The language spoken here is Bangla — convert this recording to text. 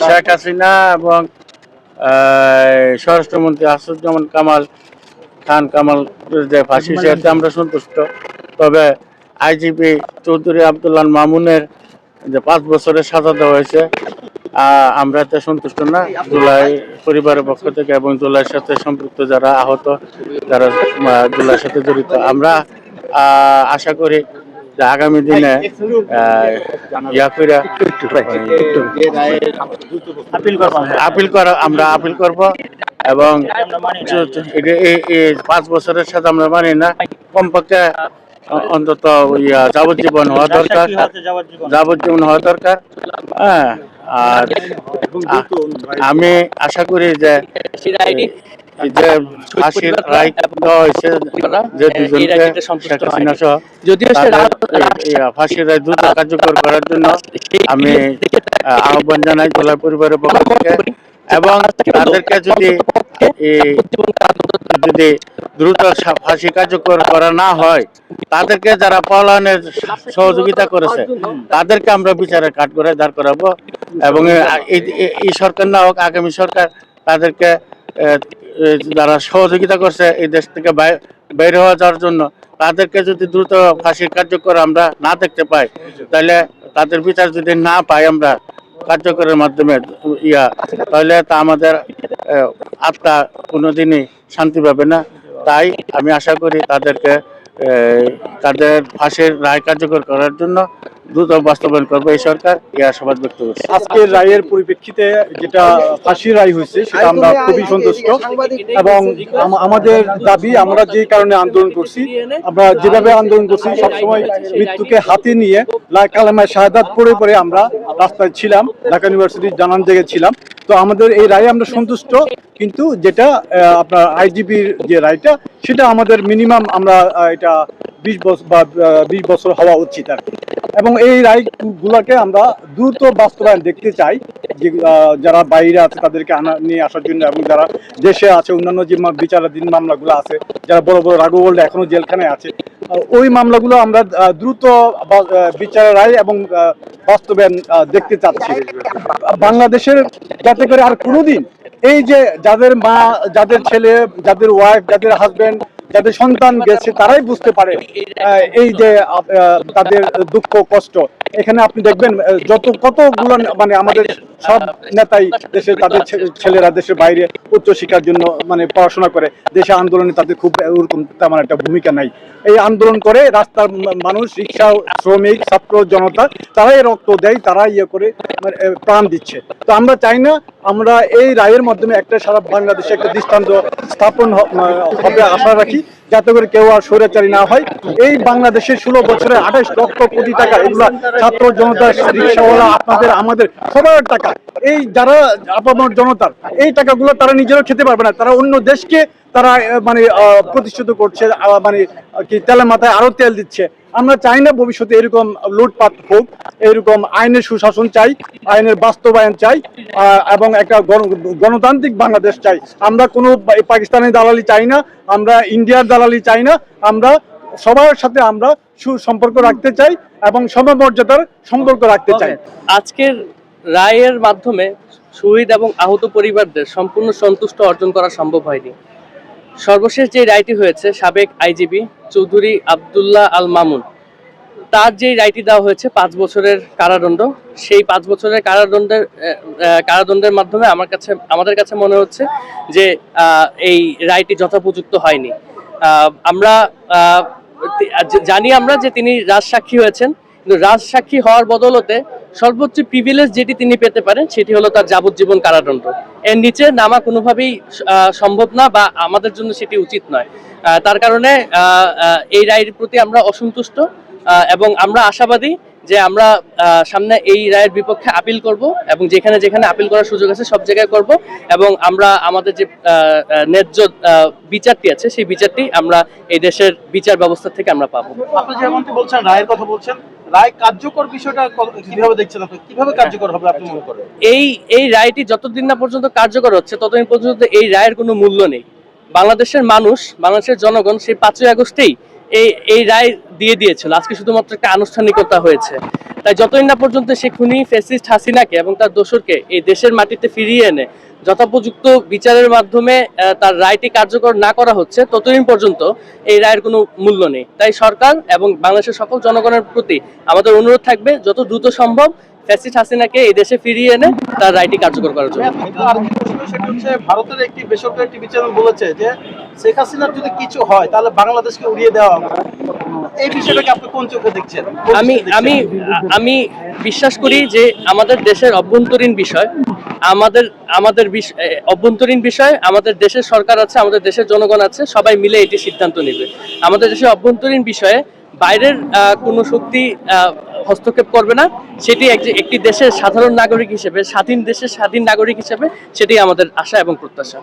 শেখ হাসিনা এবং স্বরাষ্ট্রমন্ত্রী আসাদুজ্জামান কামাল খান কামাল যে ফাঁসি সেতে আমরা সন্তুষ্ট। তবে আইজিপি চৌধুরী আবদুল্লাহ মামুনের যে পাঁচ বছরের সাজা দেওয়া হয়েছে আমরা এতে সন্তুষ্ট না। জুলাই পরিবারের পক্ষ থেকে এবং জুলাইয়ের সাথে সম্পৃক্ত যারা আহত যারা জুলাইয়ের সাথে জড়িত আমরা আহ, আশা করি যে আগামী দিনে ইয়া আপিল করা আমরা আপিল করব এবং পাঁচ বছরের সাথে আমরা মানি না কমপক্ষে অন্তত ইয়া যাবজ্জীবন হওয়া দরকার যাবজ্জীবন হওয়া দরকার হ্যাঁ আর আমি আশা করি যে যদিও ফাঁসির রায় দ্রুত কার্যকর করার জন্য আমি আহ্বান জানাই জেলা পরিবারের পক্ষ থেকে এবং তাদেরকে যদি যদি দ্রুত ফাঁসি কার্যকর করা না হয় তাদেরকে যারা পলায়নের সহযোগিতা করেছে তাদেরকে আমরা বিচারের কাঠ করে দাঁড় করাবো এবং এই- সরকার না হোক আগামী সরকার তাদেরকে যারা সহযোগিতা করছে এই দেশ থেকে বাইরে হওয়া যাওয়ার জন্য, তাদেরকে যদি দ্রুত ফাঁসির কার্যকর আমরা না দেখতে পাই, তাহলে তাদের বিচার যদি না পাই আমরা কার্যকরের মাধ্যমে, ইয়া, তাহলে তা আমাদের আত্মা কোনোদিনই শান্তি পাবে না। তাই আমি আশা করি তাদেরকে তাদের ফাঁসির রায় কার্যকর করার জন্য দ্রুত বাস্তবায়ন করবে এই সরকার। এই আশাবাদ ব্যক্ত করছে। আজকের রায়ের পরিপ্রেক্ষিতে যেটা ফাঁসির রায় হয়েছে, সেটা আমরা খুবই সন্তুষ্ট। এবং আমাদের দাবি, আমরা যে কারণে আন্দোলন করছি, আমরা যেভাবে আন্দোলন করছি, সবসময় মৃত্যুকে হাতে নিয়ে কালামায় শাহাদাত পড়ে পড়ে আমরা রাস্তায় ছিলাম, ঢাকা ইউনিভার্সিটির জানান জায়গায় ছিলাম। তো আমাদের এই রায়ে আমরা সন্তুষ্ট। কিন্তু যেটা আপনার আইজিপির যে রায়টা সেটা আমাদের মিনিমাম আমরা এটা বিশ বছর বা বিশ বছর হওয়া উচিত আর কি। এবং এই রায়গুলোকে আমরা দ্রুত বাস্তবায়ন দেখতে চাই যে যারা বাইরে আছে তাদেরকে আনা নিয়ে আসার জন্য এবং যারা দেশে আছে অন্যান্য যে বিচারাধীন মামলাগুলো আছে যারা বড় বড় রাঘব বললে এখনও জেলখানায় আছে ওই মামলাগুলো আমরা দ্রুত বিচারের রায় এবং বাস্তবায়ন দেখতে চাচ্ছি। বাংলাদেশের যাতে করে আর কোনোদিন এই যে যাদের মা, যাদের ছেলে, যাদের ওয়াইফ যাদের হাজবেন্ড যাদের সন্তান গেছে, তারাই বুঝতে পারে এই যে তাদের দুঃখ, কষ্ট। এখানে আপনি দেখবেন যত কতগুলো মানে আমাদের সব নেতাই দেশে তাদের ছেলেরা দেশের বাইরে উচ্চ শিক্ষার জন্য মানে পড়াশোনা করে। দেশে আন্দোলনে তাদের খুব ওরকম তেমন একটা ভূমিকা নাই। এই আন্দোলন করে রাস্তার মানুষ রিক্সা শ্রমিক ছাত্র জনতা তারাই রক্ত দেয় তারা ইয়ে করে মানে, প্রাণ দিচ্ছে। তো আমরা চাই না আমরা এই রায়ের মাধ্যমে একটা সারা বাংলাদেশে একটা দৃষ্টান্ত স্থাপন হবে আশা রাখি। যাতে করে কেউ আর স্বৈরাচারী না হয়। এই বাংলাদেশের ষোলো বছরে আঠাশ লক্ষ কোটি টাকা এগুলা ছাত্র জনতা, রিক্সাওয়ালা, আপনাদের, আমাদের, সবার টাকা। এই যারা আপামর জনতার এই টাকাগুলো তারা নিজেরাও খেতে পারবে না। তারা অন্য দেশকে তারা মানে প্রতিষ্ঠিত করছে মানে কি, তেলের মাথায় আরও তেল দিচ্ছে। আমরা চাই না ভবিষ্যতে এরকম লুটপাট হোক, এরকম আইনের সুশাসন চাই, আইনের বাস্তবায়ন চাই এবং একটা গণতান্ত্রিক বাংলাদেশ চাই। আমরা কোনো পা- পাকিস্তানি দালালি চাই না, আমরা ইন্ডিয়ার দালালি চাই না, আমরা সবার সাথে আমরা সুসম্পর্ক রাখতে চাই এবং সমমর্যাদার সম্পর্ক রাখতে চাই। আজকের রায়ের মাধ্যমে শহীদ এবং আহত পরিবারদের সম্পূর্ণ সন্তুষ্ট অর্জন করা সম্ভব হয়নি। সর্বশেষ যে রায়টি হয়েছে সাবেক আইজিপি চৌধুরী আব্দুল্লাহ আল মামুন, তার যে রায়টি দেওয়া হয়েছে পাঁচ বছরের কারাদণ্ড, সেই পাঁচ বছরের কারাদণ্ডের কারাদণ্ডের মাধ্যমে আমার কাছে, আমাদের কাছে মনে হচ্ছে যে এই রায়টি যথোপযুক্ত হয়নি। আমরা জানি আমরা যে তিনি রাজসাক্ষী হয়েছেন রাজসাক্ষী হওয়ার বদলতে সর্বোচ্চ প্রিভিলেজ যেটি তিনি পেতে পারেন, সেটি হলো তার যাবজ্জীবন কারাদণ্ড। এর নিচে নামা কোনোভাবেই সম্ভব না বা আমাদের জন্য সেটি উচিত নয়। তার কারণে এই রায়ের প্রতি আমরা অসন্তুষ্ট এবং আমরা আশাবাদী যে আমরা সামনে এই রায়ের বিপক্ষে আপিল করব এবং যেখানে যেখানে আপিল করার সুযোগ আছে সব জায়গায় করব এবং আমরা আমাদের যে ন্যায্য বিচারটি আছে সেই বিচারটি আমরা এই দেশের বিচার ব্যবস্থা থেকে আমরা পাবো। আপনি যেমনটি বলছেন রায়ের কথা বলছেন রায় কার্যকর বিষয়টা কীভাবে দেখছেন আপনি? কীভাবে কার্যকর হবে আপনি মনে করেন? এই এই রায়টি যতদিন না পর্যন্ত কার্যকর হচ্ছে ততদিন পর্যন্ত এই রায়ের কোনো মূল্য নেই। বাংলাদেশের মানুষ বাংলাদেশের জনগণ সেই পাঁচই আগস্টেই এই এই রায় দিয়ে দিয়েছিল। আজকে শুধুমাত্র একটা আনুষ্ঠানিকতা হয়েছে। তাই যতদিন না পর্যন্ত সে খুনি ফেসিস্ট হাসিনাকে এবং তার দোসরকে এই দেশের মাটিতে ফিরিয়ে এনে যথোপযুক্ত বিচারের মাধ্যমে তার রায়টি কার্যকর না করা হচ্ছে, ততদিন পর্যন্ত এই রায়ের কোনো মূল্য নেই। তাই সরকার এবং বাংলাদেশের সকল জনগণের প্রতি আমাদের অনুরোধ থাকবে, যত দ্রুত সম্ভব ফ্যাসিস্ট হাসিনাকে এই দেশে ফিরিয়ে এনে তার রায়টি কার্যকর করার জন্য। হচ্ছে ভারতের একটি বেসরকারি টিভি চ্যানেল বলেছে যে শেখ হাসিনার যদি কিছু হয় তাহলে বাংলাদেশকে উড়িয়ে দেওয়া হবে। এই বিষয়টাকে আপনি কোন চোখে দেখছেন? আমি আমি আমি বিশ্বাস করি যে আমাদের দেশের অভ্যন্তরীণ বিষয় আমাদের আমাদের অভ্যন্তরীণ বিষয় আমাদের দেশের সরকার আছে আমাদের দেশের জনগণ আছে সবাই মিলে এটি সিদ্ধান্ত নেবে। আমাদের দেশের অভ্যন্তরীণ বিষয়ে বাইরের আহ, কোনো শক্তি আহ, হস্তক্ষেপ করবে না, সেটি একটি দেশের সাধারণ নাগরিক হিসেবে, স্বাধীন দেশের স্বাধীন নাগরিক হিসেবে, সেটি আমাদের আশা এবং প্রত্যাশা।